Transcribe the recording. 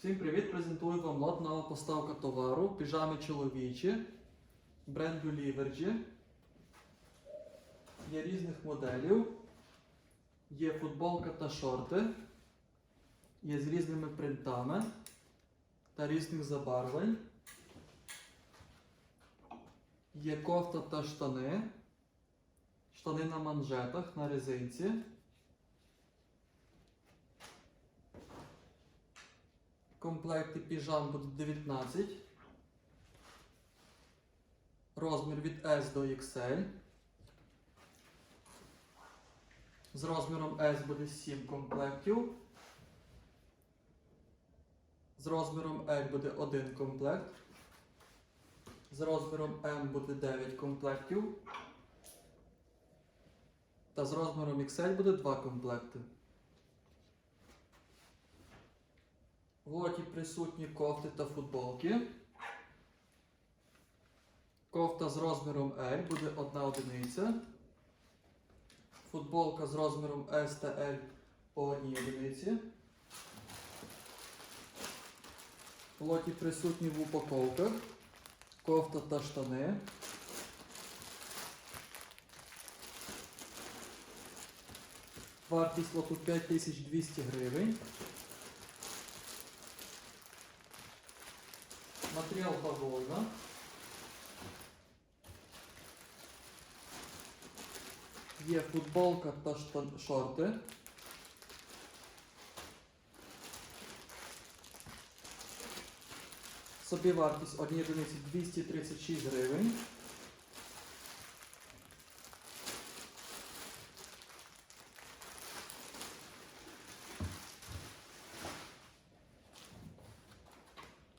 Всім привіт! Презентую вам лот нова поставка товару, піжами чоловічі, бренду Ліверджі. Є різних моделів. Є футболка та шорти. Є з різними принтами та різних забарвлень. Є кофта та штани. Штани на манжетах на резинці. Комплекті піжам буде 19. Розмір від S до XL. З розміром S буде 7 комплектів. З розміром L буде 1 комплект. З розміром M буде 9 комплектів. Та з розміром XL буде 2 комплекти. В присутні кофти та футболки. Кофта з розміром L буде одна одиниця. Футболка з розміром S та L по одній одиниці. В лоті присутні в упаковках. Кофта та штани. Вартість лоту 5200 гривень. Матеріал бавовна. Є футболка та шорти. Собівартість однієї одиниці 236 гривень.